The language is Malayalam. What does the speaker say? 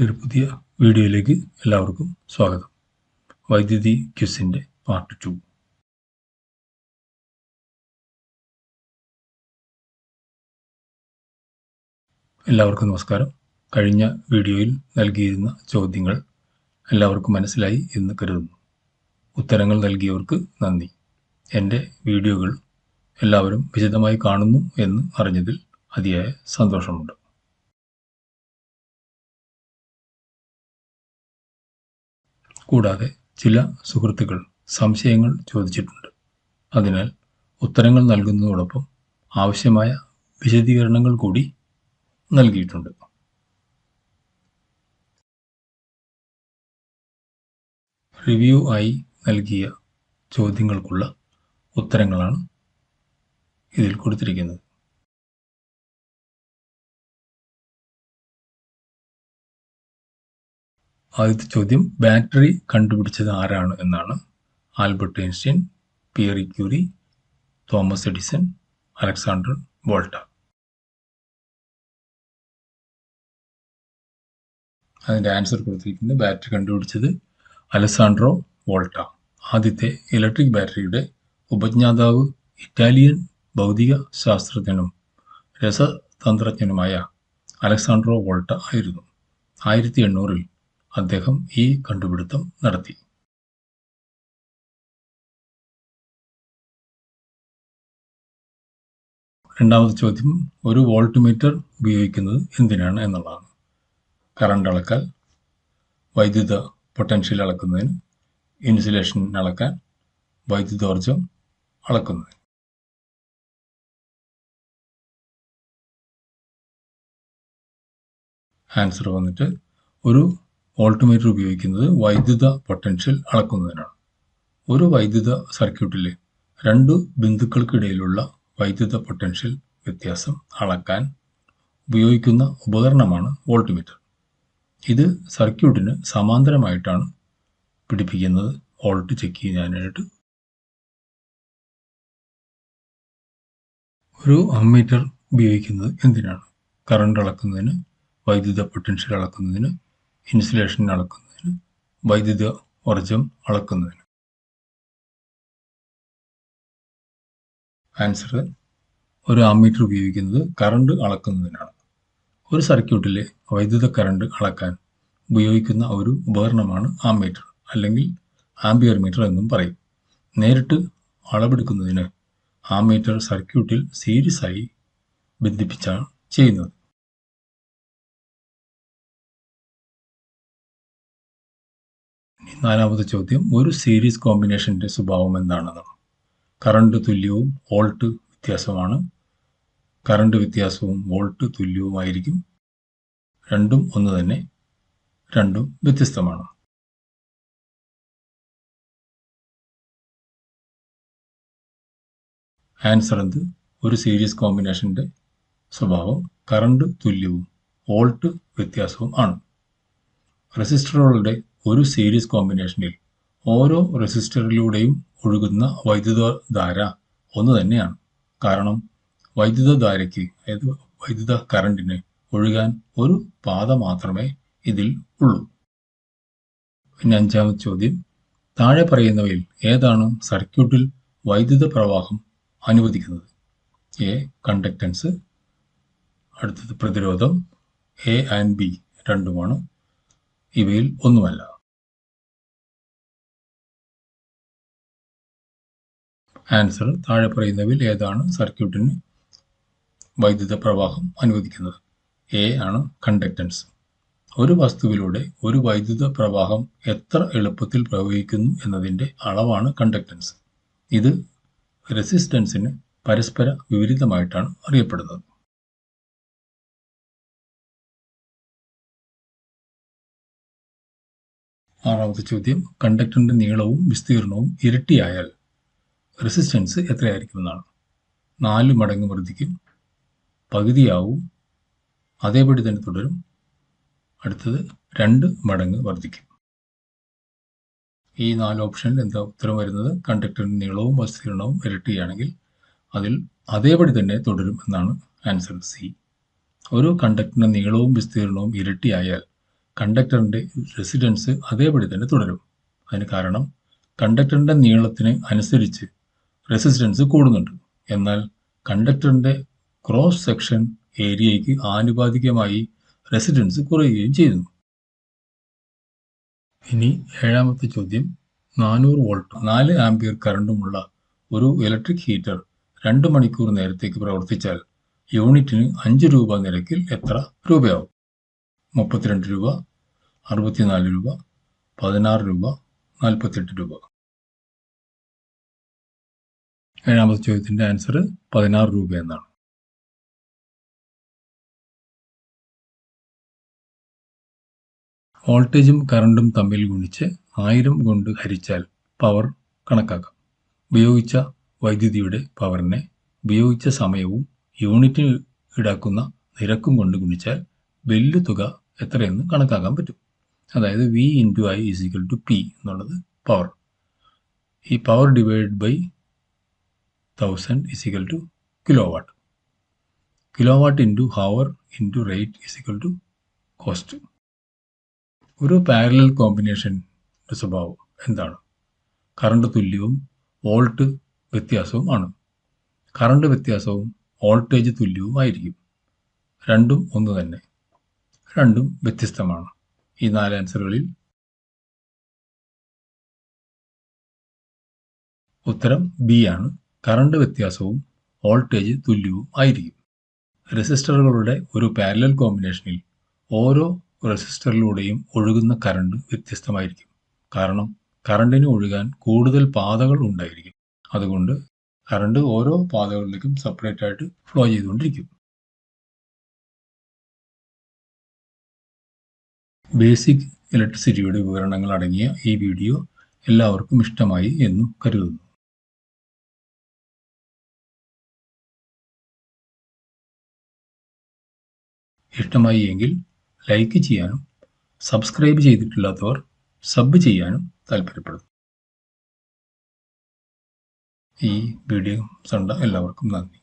എന്റെ ഒരു പുതിയ വീഡിയോയിലേക്ക് എല്ലാവർക്കും സ്വാഗതം. വൈദ്യുതി ക്യുസിന്റെ പാർട്ട് ടു. എല്ലാവർക്കും നമസ്കാരം. കഴിഞ്ഞ വീഡിയോയിൽ നൽകിയിരുന്ന ചോദ്യങ്ങൾ എല്ലാവർക്കും മനസ്സിലായി എന്ന് കരുതുന്നു. ഉത്തരങ്ങൾ നൽകിയവർക്ക് നന്ദി. എന്റെ വീഡിയോകൾ എല്ലാവരും വിശദമായി കാണുന്നു എന്ന് അറിഞ്ഞതിൽ അതിയായ സന്തോഷമുണ്ട്. കൂടാതെ ചില സുഹൃത്തുക്കൾ സംശയങ്ങൾ ചോദിച്ചിട്ടുണ്ട്. അതിനാൽ ഉത്തരങ്ങൾ നൽകുന്നതോടൊപ്പം ആവശ്യമായ വിശദീകരണങ്ങൾ കൂടി നൽകിയിട്ടുണ്ട്. റിവ്യൂ ആയി നൽകിയ ചോദ്യങ്ങൾക്കുള്ള ഉത്തരങ്ങളാണ് ഇതിൽ കൊടുത്തിരിക്കുന്നത്. ആദ്യത്തെ ചോദ്യം ബാറ്ററി കണ്ടുപിടിച്ചത് ആരാണ് എന്നാണ്. Albert Einstein Pierre Curie Thomas Edison Alexander Volta. അതിന്റെ ആൻസർ കൊടുത്തിരിക്കുന്നത് ബാറ്ററി കണ്ടുപിടിച്ചത് അലസാൻഡ്രോ വോൾട്ട. ആദ്യത്തെ ഇലക്ട്രിക് ബാറ്ററിയുടെ ഉപജ്ഞാതാവ് ഇറ്റാലിയൻ ഭൗതിക ശാസ്ത്രജ്ഞനും രസതന്ത്രജ്ഞനുമായ അലക്സാൻഡ്രോ വോൾട്ട ആയിരുന്നു. ആയിരത്തി എണ്ണൂറിൽ അദ്ദേഹം ഈ കണ്ടുപിടുത്തം നടത്തി. രണ്ടാമത്തെ ചോദ്യം ഒരു വോൾട്ട് മീറ്റർ ഉപയോഗിക്കുന്നത് എന്തിനാണ് എന്നുള്ളതാണ്. കറണ്ട് അളക്കാൻ വൈദ്യുത പൊട്ടൻഷ്യൽ അളക്കുന്നതിന് ഇൻസുലേഷൻ അളക്കാൻ വൈദ്യുതോർജം അളക്കുന്നതിന്. ആൻസർ വന്നിട്ട് ഒരു വോൾട്ട്മീറ്റർ ഉപയോഗിക്കുന്നത് വൈദ്യുത പൊട്ടൻഷ്യൽ അളക്കുന്നതിനാണ്. ഒരു വൈദ്യുത സർക്യൂട്ടിലെ രണ്ട് ബിന്ദുക്കൾക്കിടയിലുള്ള വൈദ്യുത പൊട്ടൻഷ്യൽ വ്യത്യാസം അളക്കാൻ ഉപയോഗിക്കുന്ന ഉപകരണമാണ് വോൾട്ട്മീറ്റർ. ഇത് സർക്യൂട്ടിന് സമാന്തരമായിട്ടാണ് പിടിപ്പിക്കുന്നത്. വോൾട്ട് ചെക്ക് ചെയ്യാനായിട്ട് ഒരു അമ്മീറ്റർ ഉപയോഗിക്കുന്നത് എന്തിനാണ്? കറണ്ട് അളക്കുന്നതിന് വൈദ്യുത പൊട്ടൻഷ്യൽ അളക്കുന്നതിന് ഇൻസുലേഷൻ അളക്കുന്നതിന് വൈദ്യുത ഊർജം അളക്കുന്നതിന്. ആൻസർ ഒരു ആമീറ്റർ ഉപയോഗിക്കുന്നത് കറണ്ട് അളക്കുന്നതിനാണ്. ഒരു സർക്യൂട്ടിലെ വൈദ്യുത കറണ്ട് അളക്കാൻ ഉപയോഗിക്കുന്ന ഒരു ഉപകരണമാണ് ആമീറ്റർ അല്ലെങ്കിൽ ആംബിയർ മീറ്റർ എന്നും പറയും. നേരിട്ട് അളവെടുക്കുന്നതിന് ആമീറ്റർ സർക്യൂട്ടിൽ സീരീസായി ബന്ധിപ്പിച്ചാണ് ചെയ്യുന്നത്. നാലാമത്തെ ചോദ്യം ഒരു സീരീസ് കോമ്പിനേഷന്റെ സ്വഭാവം എന്താണെന്നാണ് കറണ്ട് തുല്യവും വോൾട്ട് വ്യത്യാസമാണ്. കറണ്ട് വ്യത്യാസവും വോൾട്ട് തുല്യവുമായിരിക്കും. രണ്ടും ഒന്ന് തന്നെ രണ്ടും വ്യത്യസ്തമാണ്. ആൻസർ എന്ത്? ഒരു സീരീസ് കോമ്പിനേഷന്റെ സ്വഭാവം കറണ്ട് തുല്യവും വോൾട്ട് വ്യത്യാസവും ആണ്. റെസിസ്റ്ററുകളുടെ ഒരു സീരീസ് കോമ്പിനേഷനിൽ ഓരോ റെസിസ്റ്ററിലൂടെയും ഒഴുകുന്ന വൈദ്യുതധാര ഒന്ന് തന്നെയാണ്. കാരണം വൈദ്യുതധാരയ്ക്ക് അതായത് വൈദ്യുത കറണ്ടിന് ഒഴുകാൻ ഒരു പാത മാത്രമേ ഇതിൽ ഉള്ളൂ. പിന്നെ അഞ്ചാമത്തെ ചോദ്യം. താഴെ പറയുന്നവയിൽ ഏതാണ് സർക്യൂട്ടിൽ വൈദ്യുത പ്രവാഹം അനുവദിക്കുന്നത്? എ കണ്ടക്ടൻസ് അടുത്തത് പ്രതിരോധം. എ ആൻഡ് ബി രണ്ടുമാണ്. ഇവയിൽ ഒന്നുമല്ല. ആൻസർ താഴെ പറയുന്നവയിൽ ഏതാണ് സർക്യൂട്ടിന് വൈദ്യുത പ്രവാഹം അനുവദിക്കുന്നത്? എ ആണ് കണ്ടക്ടൻസ് ഒരു വസ്തുവിലൂടെ ഒരു വൈദ്യുത പ്രവാഹം എത്ര എളുപ്പത്തിൽ പ്രവഹിക്കുന്നു എന്നതിന്റെ അളവാണ് കണ്ടക്ടൻസ് ഇത് റെസിസ്റ്റൻസിന് പരസ്പര വിപരീതമായിട്ടാണ് അറിയപ്പെടുന്നത്. ആറാമത്തെ ചോദ്യം കണ്ടക്ടറിന്റെ നീളവും വിസ്തീർണവും ഇരട്ടിയായാൽ റെസിസ്റ്റൻസ് എത്രയായിരിക്കും എന്നാണ് നാല് മടങ്ങ് വർദ്ധിക്കും. പകുതിയാവും. അതേപടി തന്നെ തുടരും. അടുത്തത് രണ്ട് മടങ്ങ് വർദ്ധിക്കും. ഈ നാല് ഓപ്ഷനിൽ എന്താ ഉത്തരം വരുന്നത്? കണ്ടക്ടറിന്റെ നീളവും വിസ്തീർണവും ഇരട്ടിയാണെങ്കിൽ അതിൽ അതേപടി തന്നെ തുടരും എന്നാണ് ആൻസർ സി. ഓരോ കണ്ടക്ടറിന്റെ നീളവും വിസ്തീർണവും ഇരട്ടിയായാൽ കണ്ടക്ടറിന്റെ റെസിഡൻസ് അതേപടി തന്നെ തുടരും. അതിന് കാരണം കണ്ടക്ടറിന്റെ നീളത്തിന് അനുസരിച്ച് റെസിസ്റ്റൻസ് കൂടുന്നുണ്ട്. എന്നാൽ കണ്ടക്ടറിന്റെ ക്രോസ് സെക്ഷൻ ഏരിയയ്ക്ക് ആനുപാതികമായി റെസിഡൻസ് കുറയുകയും ചെയ്യുന്നു. ഇനി ഏഴാമത്തെ ചോദ്യം. നാനൂറ് വോൾട്ട് നാല് ആംപിയർ കറണ്ടുമുള്ള ഒരു ഇലക്ട്രിക് ഹീറ്റർ രണ്ട് മണിക്കൂർ നേരത്തേക്ക് പ്രവർത്തിച്ചാൽ യൂണിറ്റിന് അഞ്ച് രൂപ നിരക്കിൽ എത്ര രൂപയാവും? മുപ്പത്തിരണ്ട് രൂപ അറുപത്തിനാല് രൂപ പതിനാറ് രൂപ നാൽപ്പത്തെട്ട് രൂപ. ഏഴാമത്തെ ചോദ്യത്തിന്റെ ആൻസർ പതിനാറ് രൂപ എന്നാണ്. വോൾട്ടേജും കറണ്ടും തമ്മിൽ ഗുണിച്ച് ആയിരം കൊണ്ട് ഹരിച്ചാൽ പവർ കണക്കാക്കാം. ഉപയോഗിച്ച വൈദ്യുതിയുടെ പവറിനെ ഉപയോഗിച്ച സമയവും യൂണിറ്റിന് ഈടാക്കുന്ന നിരക്കും കൊണ്ട് ഗുണിച്ചാൽ ബില്ല് തുക എത്രയെന്ന് കണക്കാക്കാൻ പറ്റും. അതായത് V into I is equal to P എന്നുള്ളത് പവർ ഈ power divide by thousand is equal to kilowatt kilowatt into hour into rate equal to cost ഒരു പാരലൽ കോമ്പിനേഷന്റെ സ്വഭാവം എന്താണ്? കറണ്ട് തുല്യവും വോൾട്ട് വ്യത്യാസവും ആണ്. കറണ്ട് വ്യത്യാസവും വോൾട്ടേജ് തുല്യവും ആയിരിക്കും. രണ്ടും ഒന്ന് തന്നെ. രണ്ടും വ്യത്യസ്തമാണ്. ഈ നാല് ആൻസറുകളിൽ ഉത്തരം ബി ആണ്. കറണ്ട് വ്യത്യാസവും വോൾട്ടേജ് തുല്യവും ആയിരിക്കും. റെസിസ്റ്ററുകളുടെ ഒരു പാരലൽ കോമ്പിനേഷനിൽ ഓരോ റെസിസ്റ്ററിലൂടെയും ഒഴുകുന്ന കറണ്ട് വ്യത്യസ്തമായിരിക്കും. കാരണം കറണ്ടിന് ഒഴുകാൻ കൂടുതൽ പാതകൾ ഉണ്ടായിരിക്കും. അതുകൊണ്ട് കറണ്ട് ഓരോ പാതകളിലേക്കും സെപ്പറേറ്റ് ആയിട്ട് ഫ്ലോ ചെയ്തുകൊണ്ടിരിക്കും. ബേസിക് ഇലക്ട്രിസിറ്റിയുടെ വിവരണങ്ങൾ അടങ്ങിയ ഈ വീഡിയോ എല്ലാവർക്കും ഇഷ്ടമായി എന്നു കരുതുന്നു. ഇഷ്ടമായി എങ്കിൽ ലൈക്ക് ചെയ്യാനും സബ്സ്ക്രൈബ് ചെയ്തിട്ടില്ലാത്തവർ സബ് ചെയ്യാനും താല്പര്യപ്പെടുന്നു. ഈ വീഡിയോ കണ്ട എല്ലാവർക്കും നന്ദി.